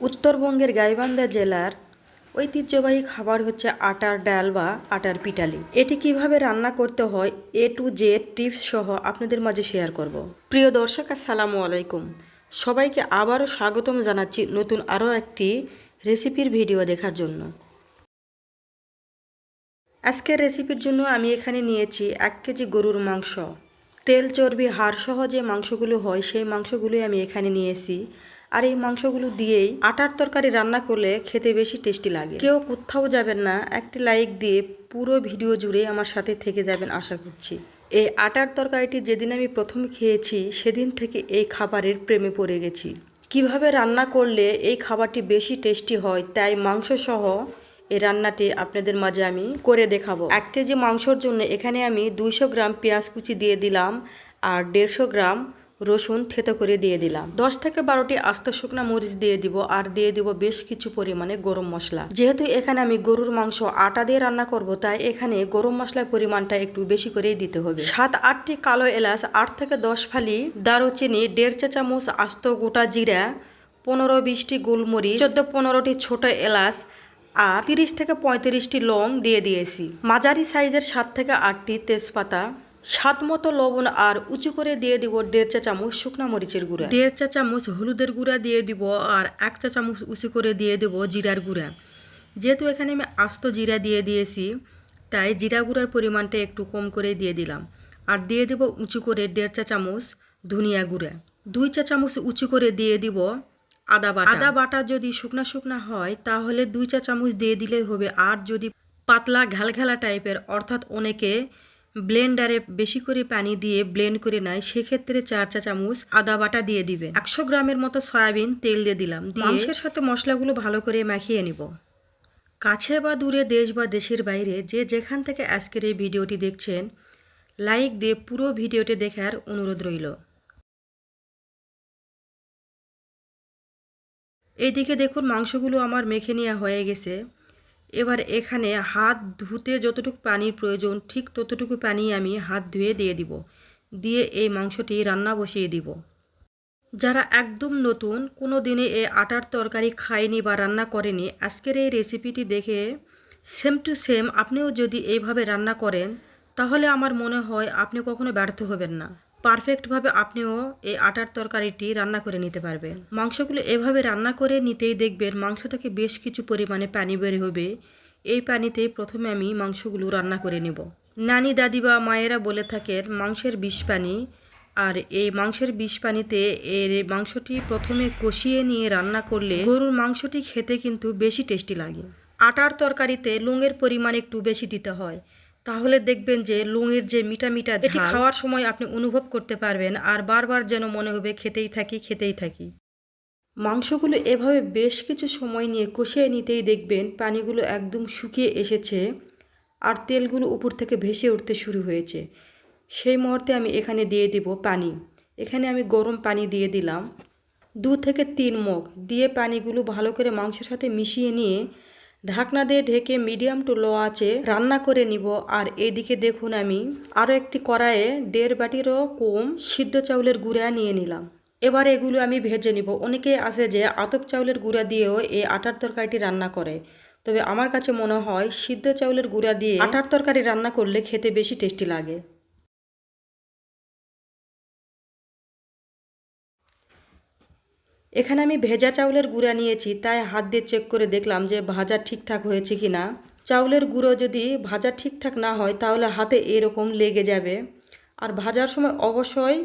উত্তরবঙ্গের গাইবান্ধা জেলার ঐতিহ্যবাহী খাবার হচ্ছে আটার ডাল বা আটার পিটালি এটি কীভাবে রান্না করতে হয়, এ টু জেড টিপস সহ আপনাদের মাঝে শেয়ার করব। প্রিয় দর্শক, আসসালামু আলাইকুম। সবাইকে আবারও স্বাগতম জানাচ্ছি নতুন আরও একটি রেসিপির ভিডিও দেখার জন্য। আজকের রেসিপির জন্য আমি এখানে নিয়েছি এক কেজি গরুর মাংস। তেল চর্বি হাড় সহ যে মাংসগুলো হয়, সেই মাংসগুলোই আমি এখানে নিয়েছি। আর এই মাংসগুলো দিয়েই আটার তরকারি রান্না করলে খেতে বেশি টেস্টি লাগে। কেউ কোথাও যাবেন না, একটি লাইক দিয়ে পুরো ভিডিও জুড়ে আমার সাথে থেকে যাবেন আশা করছি। এই আটার তরকারিটি যেদিন আমি প্রথম খেয়েছি, সেদিন থেকে এই খাবারের প্রেমে পড়ে গেছি। কীভাবে রান্না করলে এই খাবারটি বেশি টেস্টি হয়, তাই মাংস সহ এই রান্নাটি আপনাদের মাঝে আমি করে দেখাবো। এক কেজি মাংসর জন্য এখানে আমি দুইশো গ্রাম পেঁয়াজ কুচি দিয়ে দিলাম আর দেড়শো গ্রাম রসুন থেতো করে দিয়ে দিলাম। দশ থেকে বারোটি আস্ত শুকনা মরিচ দিয়ে দিব আর দিয়ে দিব বেশ কিছু পরিমাণে গরম মশলা। যেহেতু এখানে আমি গরুর মাংস আটা দিয়ে রান্না করব, তাই এখানে গরম মশলার পরিমাণটা একটু বেশি করেই দিতে হবে। সাত, আটটি কালো এলাচ, আট থেকে দশ ফালি দারুচিনি, দেড় চা চামচ আস্ত গোটা জিরা, পনেরো বিশটি গোলমরিচ, চোদ্দ পনেরোটি ছোট এলাচ আর তিরিশ থেকে পঁয়ত্রিশটি লং দিয়ে দিয়েছি। মাঝারি সাইজের সাত থেকে আটটি তেজপাতা স্বাদ মতো লবণ আর উঁচু করে দিয়ে দিব দেড় চা চামচ শুকনা মরিচের গুঁড়া। দেড় চা চামচ হলুদের গুঁড়া দিয়ে দিব আর এক চা চামচ উঁচু করে দিয়ে দেব জিরার গুঁড়া। যেহেতু এখানে আমি আস্ত জিরা দিয়ে দিয়েছি, তাই জিরা গুঁড়ার পরিমাণটা একটু কম করে দিয়ে দিলাম। আর দিয়ে দেব উঁচু করে দেড় চা চামচ ধনিয়া গুঁড়া। দুই চা চামচ উঁচু করে দিয়ে দিব আদা বাটা। আদা বাটা যদি শুকনা শুকনা হয়, তাহলে দুই চা চামচ দিয়ে দিলেই হবে। আর যদি পাতলা ঘালঘালা টাইপের অর্থাৎ অনেকে ব্লেন্ডারে বেশি করে পানি দিয়ে ব্লেন্ড করে নেয়, সেক্ষেত্রে চার চা চামচ আদা বাটা দিয়ে দিবেন একশো গ্রামের মতো সয়াবিন তেল দিয়ে দিলাম। মাংসের সাথে মশলাগুলো ভালো করে মাখিয়ে নিব। কাছে বা দূরে দেশ বা দেশের বাইরে যে যেখান থেকে আজকের এই ভিডিওটি দেখছেন, লাইক দিয়ে পুরো ভিডিওটি দেখার অনুরোধ রইল। এইদিকে দেখুন মাংসগুলো আমার মেখে নেওয়া হয়ে গেছে। এবার এখানে হাত ধুতে যতটুকু পানির প্রয়োজন, ঠিক ততটুকু পানি আমি হাত ধুয়ে দিয়ে দিব। দিয়ে এই মাংসটি রান্না বসিয়ে দিব। যারা একদম নতুন কোনো দিনে এই আটার তরকারি খায়নি বা রান্না করেনি, আজকের এই রেসিপিটি দেখে সেম টু সেম আপনিও যদি এইভাবে রান্না করেন, তাহলে আমার মনে হয় আপনি কখনো ব্যর্থ হবেন না। পারফেক্টভাবে আপনিও এই আটার তরকারিটি রান্না করে নিতে পারবেন মাংসগুলো এভাবে রান্না করে নিতেই দেখবেন মাংস থেকে বেশ কিছু পরিমাণে পানি বের হবে। এই পানিতে প্রথমে আমি মাংসগুলো রান্না করে নেব। নানি দাদি বা মায়েরা বলে থাকেন, মাংসের বিষ পানি। আর এই মাংসের বিষ পানিতে এর মাংসটি প্রথমে কষিয়ে নিয়ে রান্না করলে গরুর মাংসটি খেতে কিন্তু বেশি টেস্টি লাগে। আটার তরকারিতে লুঙের পরিমাণ একটু বেশি দিতে হয়। তাহলে দেখবেন যে লুঙের যে মিটা মিটা এটি খাওয়ার সময় আপনি অনুভব করতে পারবেন আর বারবার যেন মনে হবে খেতেই থাকি খেতেই থাকি। মাংসগুলো এভাবে বেশ কিছু সময় নিয়ে কষিয়ে নিতেই দেখবেন পানিগুলো একদম শুকিয়ে এসেছে আর তেলগুলো উপর থেকে ভেসে উঠতে শুরু হয়েছে। সেই মুহূর্তে আমি এখানে দিয়ে দিব পানি। এখানে আমি গরম পানি দিয়ে দিলাম। দু থেকে তিন মগ। দিয়ে পানিগুলো ভালো করে মাংসের সাথে মিশিয়ে নিয়ে ঢাকনা দিয়ে ঢেকে মিডিয়াম টু লো আছে রান্না করে নিব। আর এদিকে দেখুন আমি আরও একটি কড়াইয়ে দেড় বাটিরও কম সিদ্ধ চাউলের গুঁড়া নিয়ে নিলাম। এবার এগুলো আমি ভেজে নিব। অনেকে আছে যে আতপ চাউলের গুঁড়া দিয়েও এই আটার তরকারিটি রান্না করে। তবে আমার কাছে মনে হয় সিদ্ধ চাউলের গুঁড়া দিয়ে আটার তরকারি রান্না করলে খেতে বেশি টেস্টি লাগে। এখানে আমি ভেজা চাউলের গুঁড়া নিয়েছি, তাই হাত দিয়ে চেক করে দেখলাম যে ভাজা ঠিকঠাক হয়েছে কি না চাউলের গুঁড়ো যদি ভাজা ঠিকঠাক না হয়, তাহলে হাতে এরকম লেগে যাবে। আর ভাজার সময় অবশ্যই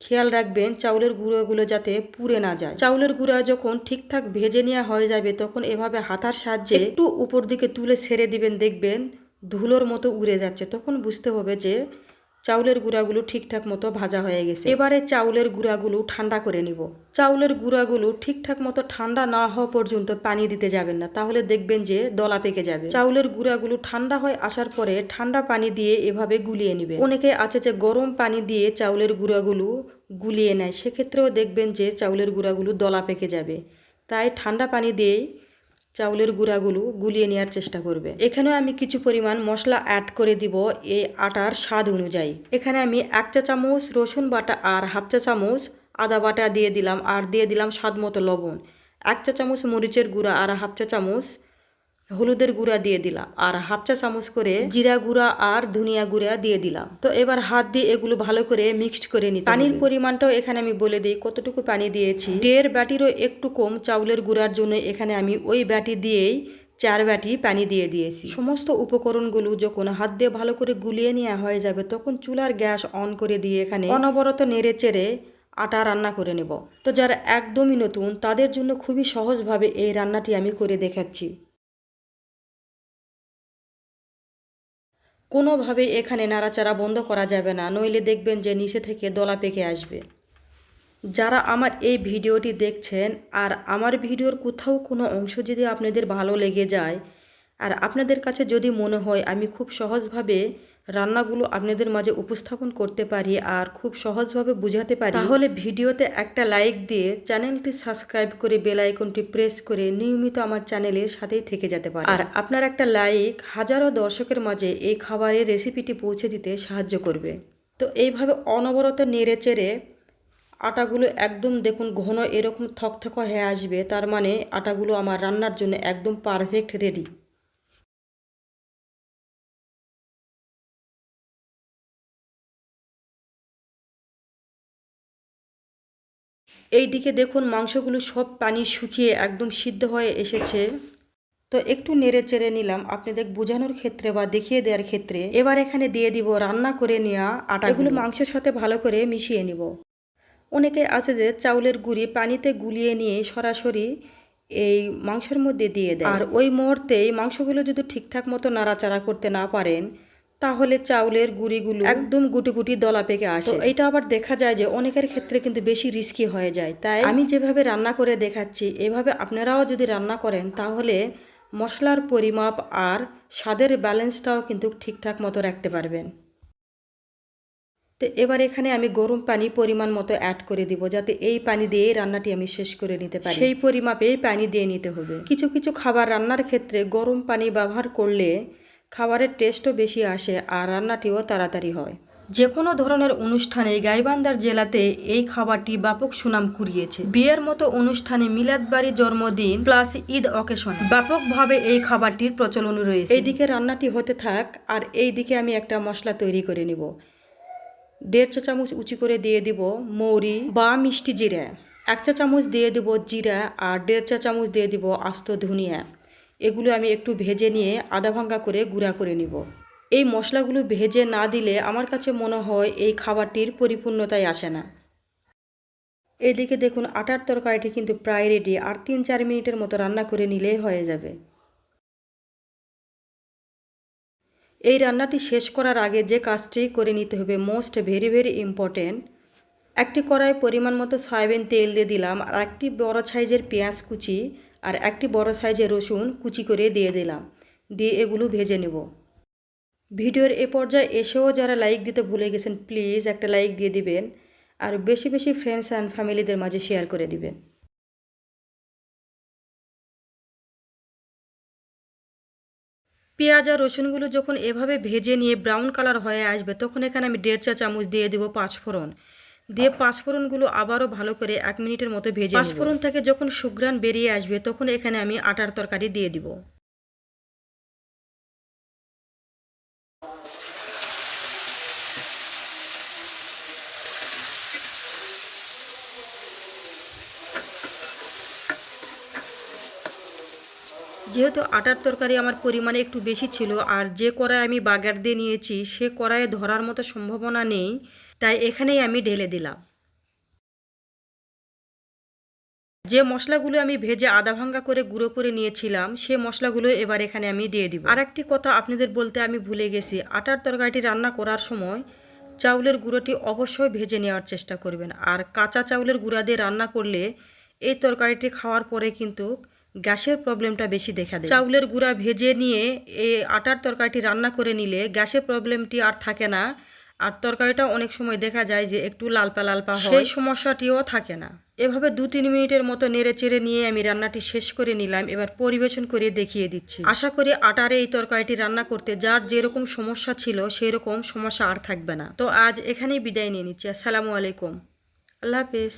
খেয়াল রাখবেন, চাউলের গুঁড়োগুলো যাতে পুড়ে না যায়। চাউলের গুঁড়া যখন ঠিকঠাক ভেজে নেওয়া হয়ে যাবে, তখন এভাবে হাতার সাহায্যে একটু উপর দিকে তুলে ছেড়ে দিবেন, দেখবেন ধুলোর মতো উড়ে যাচ্ছে। তখন বুঝতে হবে যে চাউলের গুঁড়াগুলো ঠিকঠাক মতো ভাজা হয়ে গেছে। এবারে চাউলের গুঁড়াগুলো ঠান্ডা করে নিব। চাউলের গুঁড়াগুলো ঠিকঠাক মতো ঠান্ডা না হওয়া পর্যন্ত পানি দিতে যাবেন না তাহলে দেখবেন যে দলা পেকে যাবে। চাউলের গুঁড়াগুলো ঠান্ডা হয়ে আসার পরে ঠান্ডা পানি দিয়ে এভাবে গুলিয়ে নিবে অনেকে আছে যে গরম পানি দিয়ে চাউলের গুঁড়াগুলো গুলিয়ে নেয় সেক্ষেত্রেও দেখবেন যে চাউলের গুঁড়াগুলো দলা পেকে যাবে। তাই ঠান্ডা পানি দিয়েই চাউলের গুঁড়াগুলো গুলিয়ে নেওয়ার চেষ্টা করবে। এখানেও আমি কিছু পরিমাণ মশলা অ্যাড করে দিব এই আটার স্বাদ অনুযায়ী। এখানে আমি এক চা চামচ রসুন বাটা আর হাফ চা চামচ আদা বাটা দিয়ে দিলাম আর দিয়ে দিলাম স্বাদ মতো লবণ। এক চা চামচ মরিচের গুঁড়া আর হাফ চা চামচ হলুদের গুঁড়া দিয়ে দিলাম আর হাফ চা চামচ করে জিরা গুঁড়া আর ধনিয়া গুঁড়া দিয়ে দিলাম। তো এবার হাত দিয়ে এগুলো ভালো করে মিক্সড করে নিতে পানির পরিমাণটাও এখানে আমি বলে দিই, কতটুকু পানি দিয়েছি। দেড় ব্যাটিরও একটু কম চাউলের গুঁড়ার জন্য এখানে আমি ওই ব্যাটি দিয়েই চার বাটি পানি দিয়ে দিয়েছি। সমস্ত উপকরণগুলো যখন হাত দিয়ে ভালো করে গুলিয়ে নেওয়া হয়ে যাবে, তখন চুলার গ্যাস অন করে দিয়ে এখানে অনবরত নেড়ে চেড়ে আটা রান্না করে নেব। তো যারা একদমই নতুন, তাদের জন্য খুবই সহজভাবে এই রান্নাটি আমি করে দেখাচ্ছি। কোনোভাবে এখানে নাড়াচাড়া বন্ধ করা যাবে না, নইলে দেখবেন যে নিচে থেকে দলা পেকে আসবে। যারা আমার এই ভিডিওটি দেখছেন আর আমার ভিডিওর কোথাও কোনো অংশ যদি আপনাদের ভালো লেগে যায়, আর আপনাদের কাছে যদি মনে হয় আমি খুব সহজভাবে রান্নাগুলো আপনাদের মাঝে উপস্থাপন করতে পারি আর খুব সহজভাবে বুঝাতে পারি। তাহলে ভিডিওতে একটা লাইক দিয়ে চ্যানেলটি সাবস্ক্রাইব করে বেল আইকনটি প্রেস করে নিয়মিত আমার চ্যানেলের সাথেই থেকে যেতে পারে আর আপনার একটা লাইক হাজারো দর্শকের মাঝে এই খাবারের রেসিপিটি পৌঁছে দিতে সাহায্য করবে। তো এইভাবে অনবরত নেড়ে চেড়ে আটাগুলো একদম দেখুন ঘন এরকম থকথক হয়ে আসবে তার মানে আটাগুলো আমার রান্নার জন্য একদম পারফেক্ট রেডি এই দিকে দেখুন মাংসগুলো সব পানি শুকিয়ে একদম সিদ্ধ হয়ে এসেছে। তো একটু নেড়ে চেড়ে নিলাম। আপনাদের বোঝানোর ক্ষেত্রে বা দেখিয়ে দেওয়ার ক্ষেত্রে এবার এখানে দিয়ে দিব রান্না করে নেওয়া আটাগুলো। মাংসের সাথে ভালো করে মিশিয়ে নিব। অনেকে আছে যে চাউলের গুঁড়ি পানিতে গুলিয়ে নিয়ে সরাসরি এই মাংসের মধ্যে দিয়ে দেয়। আর ওই মুহূর্তেই মাংসগুলো যদি ঠিকঠাক মতো নাড়াচাড়া করতে না পারেন তাহলে চাউলের গুঁড়িগুলো একদম গুটি গুটি দলা পেকে আসে এটা আবার দেখা যায় যে অনেকের ক্ষেত্রে কিন্তু বেশি রিস্কি হয়ে যায়। তাই আমি যেভাবে রান্না করে দেখাচ্ছি এভাবে আপনারাও যদি রান্না করেন তাহলে মশলার পরিমাপ আর স্বাদের ব্যালেন্সটাও কিন্তু ঠিকঠাক মতো রাখতে পারবেন। তো এবার এখানে আমি গরম পানি পরিমাণ মতো অ্যাড করে দিব যাতে এই পানি দিয়ে রান্নাটি আমি শেষ করে নিতে পারি। সেই পরিমাপেই পানি দিয়ে নিতে হবে। কিছু কিছু খাবার রান্নার ক্ষেত্রে গরম পানি ব্যবহার করলে খাবারের টেস্টও বেশি আসে আর রান্নাটিও তাড়াতাড়ি হয়। যে কোনো ধরনের অনুষ্ঠানে গাইবান্ধার জেলাতে এই খাবারটি ব্যাপক সুনাম কুড়িয়েছে। বিয়ের মতো অনুষ্ঠানে মিলাদবাড়ি জন্মদিন প্লাস ঈদ অকেশন। ব্যাপকভাবে এই খাবারটির প্রচলন রয়েছে। এইদিকে রান্নাটি হতে থাক আর এই দিকে আমি একটা মশলা তৈরি করে নিব। দেড় চা চামচ উঁচু করে দিয়ে দিব মৌরি বা মিষ্টি জিরা। এক চা চামচ দিয়ে দিব জিরা আর দেড় চা চামচ দিয়ে দিব আস্ত ধনিয়া। এগুলো আমি একটু ভেজে নিয়ে আধা ভাঙ্গা করে গুঁড়া করে নিব। এই মশলাগুলো ভেজে না দিলে আমার কাছে মনে হয় এই খাবারটির পরিপূর্ণতাই আসে না। এদিকে দেখুন, আটার তরকারিটি কিন্তু প্রায় রেডি আর তিন চার মিনিটের মতো রান্না করে নিলেই হয়ে যাবে। এই রান্নাটি শেষ করার আগে যে কাজটি করে নিতে হবে মোস্ট ভেরি ভেরি ইম্পর্টেন্ট একটি কড়াই পরিমাণ মতো সয়াবিন তেল দিয়ে দিলাম আর একটি বড় সাইজের পেঁয়াজ কুচি আর একটি বড় সাইজের রসুন কুচি করে দিয়ে দিলাম। দিয়ে এগুলো ভেজে নেব। ভিডিওর এ পর্যায়ে এসেও যারা লাইক দিতে ভুলে গেছেন, প্লিজ একটা লাইক দিয়ে দিবেন আর বেশি বেশি ফ্রেন্ডস অ্যান্ড ফ্যামিলিদের মাঝে শেয়ার করে দিবেন। পেঁয়াজ আর রসুনগুলো যখন এভাবে ভেজে নিয়ে ব্রাউন কালার হয়ে আসবে, তখন এখানে আমি দেড় চা চামচ দিয়ে দেবো পাঁচফোড়ন। দিয়ে পাঁচফোড়নগুলো আবারও ভালো করে এক মিনিটের মতো ভেজে পাঁচফোড়ন থেকে যখন সুগ্রান বেরিয়ে আসবে, তখন এখানে আমি আটার তরকারি দিয়ে দিব। যেহেতু আটার তরকারি আমার পরিমাণে একটু বেশি ছিল, আর যে কড়াই আমি বাগার দিয়ে নিয়েছি, সে কড়াইয়ে ধরার মতো সম্ভাবনা নেই। তাই এখানেই আমি ঢেলে দিলাম। যে মশলাগুলো আমি ভেজে আধা ভাঙ্গা করে গুঁড়ো করে নিয়েছিলাম, সে মশলাগুলো এবার এখানে আমি দিয়ে দিব। আর একটি কথা আপনাদের বলতে আমি ভুলে গেছি, আটার তরকারিটি রান্না করার সময় চাউলের গুঁড়োটি অবশ্যই ভেজে নেওয়ার চেষ্টা করবেন। আর কাঁচা চাউলের গুঁড়া দিয়ে রান্না করলে এই তরকারিটি খাওয়ার পরে কিন্তু গ্যাসের প্রবলেমটা বেশি দেখা দেয়। চাউলের গুঁড়া ভেজে নিয়ে এই আটার তরকারিটি রান্না করে নিলে গ্যাসের প্রবলেমটি আর থাকে না আর তরকারিটা অনেক সময় দেখা যায় যে একটু লালপা লালপা হয়। সেই সমস্যাটিও থাকে না। এভাবে দু তিন মিনিটের মতো নেড়ে চেড়ে নিয়ে আমি রান্নাটি শেষ করে নিলাম এবার পরিবেশন করে দেখিয়ে দিচ্ছি। আশা করি আটারে এই তরকারিটি রান্না করতে যার যেরকম সমস্যা ছিল সেই রকম সমস্যা আর থাকবে না। তো আজ এখানেই বিদায় নিয়ে নিচ্ছি। আসসালামু আলাইকুম। আল্লাহ হাফেজ।